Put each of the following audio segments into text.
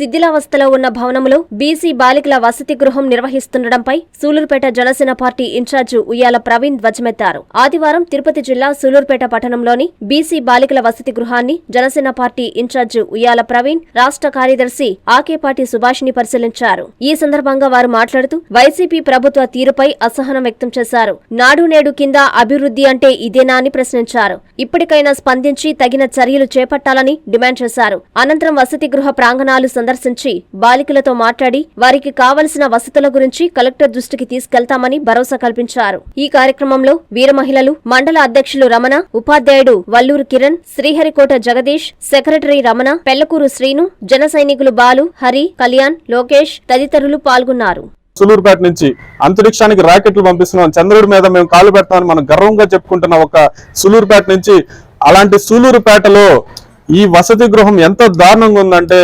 శిథిలావస్థలో ఉన్న భవనంలో బీసీ బాలికల వసతి గృహం నిర్వహిస్తుండటంపై సూలూరుపేట జనసేన పార్టీ ఇన్ఛార్జి ఉయ్యాల ప్రవీణ్ ధ్వజమెత్తారు. ఆదివారం తిరుపతి జిల్లా సూలూరుపేట పట్టణంలోని బీసీ బాలికల వసతి గృహాన్ని జనసేన పార్టీ ఇన్ఛార్జి ఉయ్యాల ప్రవీణ్ రాష్ట్ర కార్యదర్శి ఆకేపాటి సుభాష్ని పరిశీలించారు. ఈ సందర్భంగా వారు మాట్లాడుతూ వైసీపీ ప్రభుత్వ తీరుపై అసహనం వ్యక్తం చేశారు. నాడు నేడు కింద అభివృద్ధి అంటే ఇదేనా అని ప్రశ్నించారు. ఇప్పటికైనా స్పందించి తగిన చర్యలు చేపట్టాలని డిమాండ్ చేశారు. అనంతరం వసతి గృహ ప్రాంగణాలు సందర్శించి బాలికలతో మాట్లాడి వారికి కావలసిన వసతుల గురించి కలెక్టర్ దృష్టికి తీసుకెళ్తామని భరోసా కల్పించారు. ఈ కార్యక్రమంలో వీర మహిళలు మండల అధ్యక్షులు రమణ ఉపాధ్యాయుడు వల్లూరు కిరణ్ శ్రీహరికోట జగదీష్ సెక్రటరీ రమణ పెళ్ళకూరు శ్రీను జన సైనికులు బాలు హరి కళ్యాణ్ లోకేష్ తదితరులు పాల్గొన్నారు. సులూరుపేట నుంచి అంతరిక్షానికి రాకెట్లు పంపిస్తున్నాం. చంద్రుడి మీద మేము కాలు పెడతామని మనం గర్వంగా చెప్పుకుంటున్న ఒక సులూరుపేట నుంచి అలాంటి సూలూరుపేటలో ఈ వసతి గృహం ఎంత దారుణంగా ఉందంటే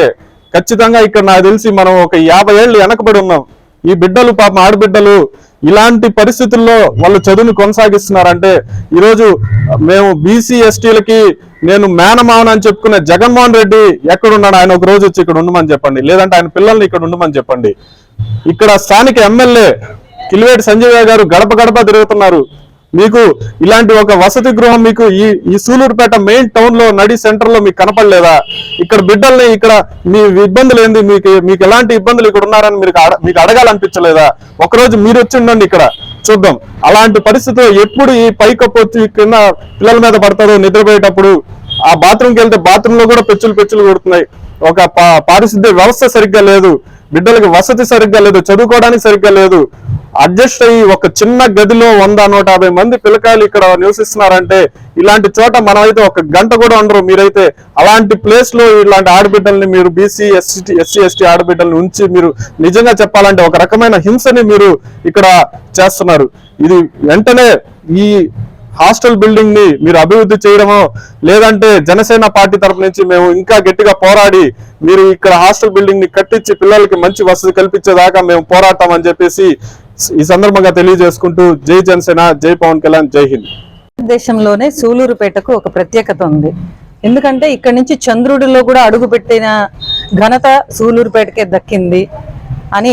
ఖచ్చితంగా ఇక్కడ నాకు తెలిసి మనం ఒక యాభై ఏళ్ళు వెనకబడి ఉన్నాం. ఈ బిడ్డలు పాపం ఆడబిడ్డలు ఇలాంటి పరిస్థితుల్లో వాళ్ళు చదువును కొనసాగిస్తున్నారంటే ఈరోజు మేము బీసీ ఎస్టీలకి నేను మేనమావన్ అని చెప్పుకునే జగన్మోహన్ రెడ్డి ఎక్కడున్నాడు? ఆయన ఒక రోజు వచ్చి ఇక్కడ ఉండమని చెప్పండి. లేదంటే ఆయన పిల్లల్ని ఇక్కడ ఉండమని చెప్పండి. ఇక్కడ స్థానిక ఎమ్మెల్యే కిలివేటి సంజయ్ గారు గడప గడప తిరుగుతున్నారు. మీకు ఇలాంటి ఒక వసతి గృహం మీకు ఈ ఈ సూలూరుపేట మెయిన్ టౌన్లో నడి సెంటర్లో మీకు కనపడలేదా? ఇక్కడ బిడ్డల్ని ఇక్కడ మీ ఇబ్బందులు ఏంది? మీకు మీకు ఎలాంటి ఇబ్బందులు ఇక్కడ ఉన్నారని మీరు అడ- మీకు అడగాలనిపించలేదా? ఒకరోజు మీరు వచ్చి ఉండండి ఇక్కడ చూద్దాం. అలాంటి పరిస్థితిలో ఎప్పుడు ఈ పైకప్పు వచ్చి కింద పిల్లల మీద పడతారో నిద్రపోయేటప్పుడు ఆ బాత్రూమ్కి వెళ్తే బాత్రూమ్లో కూడా పెచ్చులు పెచ్చులు కొడుతున్నాయి. ఒక పారిశుద్ధ్య వ్యవస్థ సరిగ్గా లేదు. బిడ్డలకి వసతి సరిగ్గా లేదు చదువుకోవడానికి సరిగ్గా లేదు. అడ్జస్ట్ అయ్యి ఒక చిన్న గదిలో వంద నూట యాభై మంది పిల్లకాయలు ఇక్కడ నివసిస్తున్నారంటే ఇలాంటి చోట మనమైతే ఒక గంట కూడా ఉండరు. మీరైతే అలాంటి ప్లేస్లో ఇలాంటి ఆడబిడ్డల్ని మీరు బీసీ ఎస్సీ ఎస్సీ ఎస్టీ ఆడబిడ్డల్ని ఉంచి మీరు నిజంగా చెప్పాలంటే ఒక రకమైన హింసని మీరు ఇక్కడ చేస్తున్నారు. ఇది వెంటనే ఈ హాస్టల్ బిల్డింగ్ని మీరు అభివృద్ధి చేయడమో లేదంటే జనసేన పార్టీ తరపు నుంచి మేము ఇంకా గట్టిగా పోరాడి మీరు ఇక్కడ హాస్టల్ బిల్డింగ్ని కట్టించి పిల్లలకి మంచి వసతి కల్పించేదాకా మేము పోరాడతామని చెప్పేసి ఈ సందర్భంగా తెలియజేసుకుంటూ జై జనసేన జై పవన్ కళ్యాణ్ జై హింద్. దేశంలోనే సూలూరుపేటకు ఒక ప్రత్యేకత ఉంది. ఎందుకంటే ఇక్కడ నుంచి చంద్రుడిలో కూడా అడుగు పెట్టిన ఘనత సూలూరుపేటకే దక్కింది అని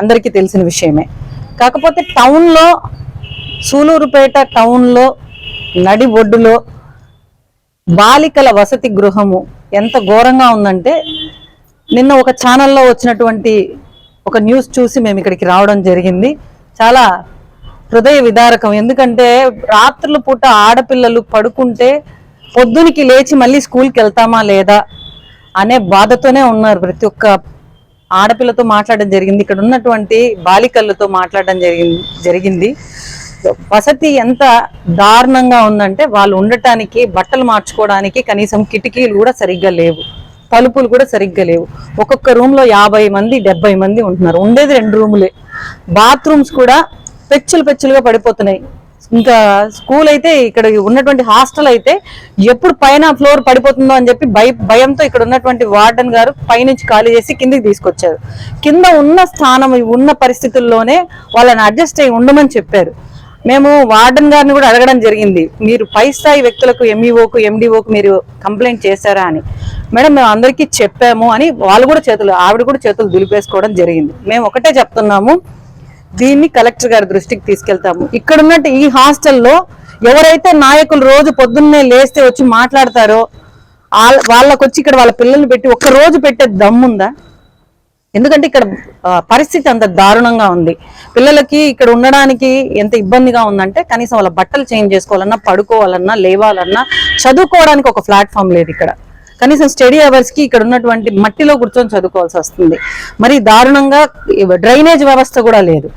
అందరికీ తెలిసిన విషయమే. కాకపోతే టౌన్లో సూలూరుపేట టౌన్లో నడి ఒడ్డులో బాలికల వసతి గృహము ఎంత ఘోరంగా ఉందంటే నిన్న ఒక ఛానల్లో వచ్చినటువంటి ఒక న్యూస్ చూసి మేము ఇక్కడికి రావడం జరిగింది. చాలా హృదయ విదారకం. ఎందుకంటే రాత్రుల పూట ఆడపిల్లలు పడుకుంటే పొద్దునికి లేచి మళ్ళీ స్కూల్కి వెళ్తామా లేదా అనే బాధతోనే ఉన్నారు ప్రతి ఒక్క ఆడపిల్లతో మాట్లాడడం జరిగింది. ఇక్కడ ఉన్నటువంటి బాలికలతో మాట్లాడడం జరిగింది జరిగింది. వసతి ఎంత దారుణంగా ఉందంటే వాళ్ళు ఉండటానికి బట్టలు మార్చుకోవడానికి కనీసం కిటికీలు కూడా సరిగ్గా లేవు. తలుపులు కూడా సరిగ్గా లేవు. ఒక్కొక్క రూమ్లో యాభై మంది డెబ్బై మంది ఉంటున్నారు. ఉండేది రెండు రూములే. బాత్రూమ్స్ కూడా పెచ్చులు పెచ్చులుగా పడిపోతున్నాయి. ఇంకా స్కూల్ అయితే ఇక్కడ ఉన్నటువంటి హాస్టల్ అయితే ఎప్పుడు పైన ఫ్లోర్ పడిపోతుందో అని చెప్పి భయ భయంతో ఇక్కడ ఉన్నటువంటి వార్డెన్ గారు పైనుంచి ఖాళీ చేసి కిందికి తీసుకొచ్చారు. కింద ఉన్న స్థానం ఉన్న పరిస్థితుల్లోనే వాళ్ళని అడ్జస్ట్ అయి ఉండమని చెప్పారు. మేము వార్డెన్ గారిని కూడా అడగడం జరిగింది. మీరు పై స్థాయి వ్యక్తులకు ఎంఈఓకు ఎండిఓకు మీరు కంప్లైంట్ చేశారా అని. మేడం మేము అందరికీ చెప్పాము అని వాళ్ళు కూడా చేతులు ఆవిడ కూడా చేతులు దులిపేసుకోవడం జరిగింది. మేము ఒకటే చెప్తున్నాము దీన్ని కలెక్టర్ గారి దృష్టికి తీసుకెళ్తాము. ఇక్కడ ఉన్నట్టు ఈ హాస్టల్లో ఎవరైతే నాయకులు రోజు పొద్దున్నే లేస్తే వచ్చి మాట్లాడతారో వాళ్ళ- ఇక్కడ వాళ్ళ పిల్లల్ని పెట్టి ఒక్క రోజు పెట్టే దమ్ముందా? ఎందుకంటే ఇక్కడ పరిస్థితి అంత దారుణంగా ఉంది. పిల్లలకి ఇక్కడ ఉండడానికి ఎంత ఇబ్బందిగా ఉందంటే కనీసం వాళ్ళ బట్టలు చేంజ్ చేసుకోవాలన్నా పడుకోవాలన్నా లేవాలన్నా చదువుకోవడానికి ఒక ప్లాట్ఫామ్ లేదు ఇక్కడ. కనీసం స్టడీ అవర్స్కి ఇక్కడ ఉన్నటువంటి మట్టిలో కూర్చొని చదువుకోవాల్సి వస్తుంది. మరి దారుణంగా డ్రైనేజ్ వ్యవస్థ కూడా లేదు.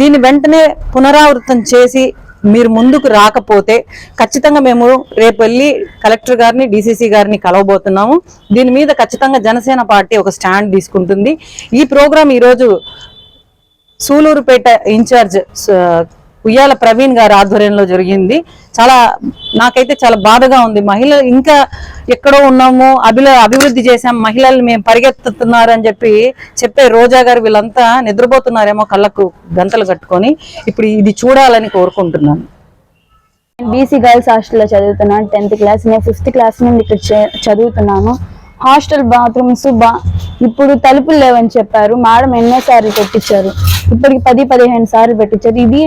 దీన్ని వెంటనే పునరావృతం చేసి మీరు ముందుకు రాకపోతే ఖచ్చితంగా మేము రేపు వెళ్ళి కలెక్టర్ గారిని డిసిసి గారిని కలవబోతున్నాము. దీని మీద ఖచ్చితంగా జనసేన పార్టీ ఒక స్టాండ్ తీసుకుంటుంది. ఈ ప్రోగ్రాం ఈరోజు సూలూరుపేట ఇన్ఛార్జ్ ఉయ్యాల ప్రవీణ్ గారి ఆధ్వర్యంలో జరిగింది. చాలా నాకైతే చాలా బాధగా ఉంది. మహిళలు ఇంకా ఎక్కడో ఉన్నాము అభిల అభివృద్ధి చేసాం మహిళలు మేము పరిగెత్తుతున్నారు అని చెప్పి చెప్పే రోజా గారు వీళ్ళంతా నిద్రపోతున్నారేమో కళ్ళకు గంతలు కట్టుకొని. ఇప్పుడు ఇది చూడాలని కోరుకుంటున్నాను. బీసీ గర్ల్స్ హాస్టల్లో చదువుతున్నాను. టెన్త్ క్లాస్ నేను ఫిఫ్త్ క్లాస్ నుండి ఇక్కడ చదువుతున్నాను. హాస్టల్ బాత్రూమ్స్ బా ఇప్పుడు తలుపులు లేవని చెప్పారు. మేడం ఎన్నోసార్లు పెట్టించారు ఇప్పటికి పది పదిహేను సార్లు పెట్టించారు ఇది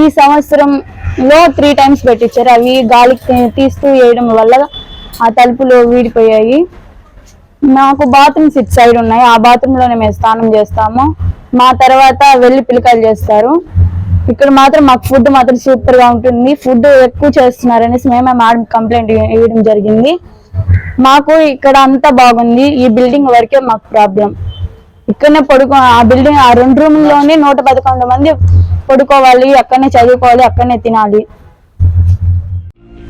ఈ సంవత్సరంలో త్రీ టైమ్స్ పెట్టించారు అవి గాలికి తీస్తూ వేయడం వల్ల ఆ తలుపులు వీడిపోయాయి. నాకు బాత్రూమ్స్ ఇటు సైడ్ ఉన్నాయి. ఆ బాత్రూంలోనే మేము స్నానం చేస్తాము. మా తర్వాత వెళ్ళి పిలకలు చేస్తారు. ఇక్కడ మాత్రం మాకు ఫుడ్ మాత్రం సూపర్గా ఉంటుంది. ఫుడ్ ఎక్కువ చేస్తున్నారనేసి మేమే మేడం కంప్లైంట్ ఇవ్వడం జరిగింది. మాకు ఇక్కడ అంతా బాగుంది. ఈ బిల్డింగ్ వరకే మాకు ప్రాబ్లం ఇక్కడనే పడుకో ఆ బిల్డింగ్ ఆ రెండు రూమ్లోనే నూట పదకొండు మంది పడుకోవాలి అక్కడనే చదువుకోవాలి అక్కడనే తినాలి.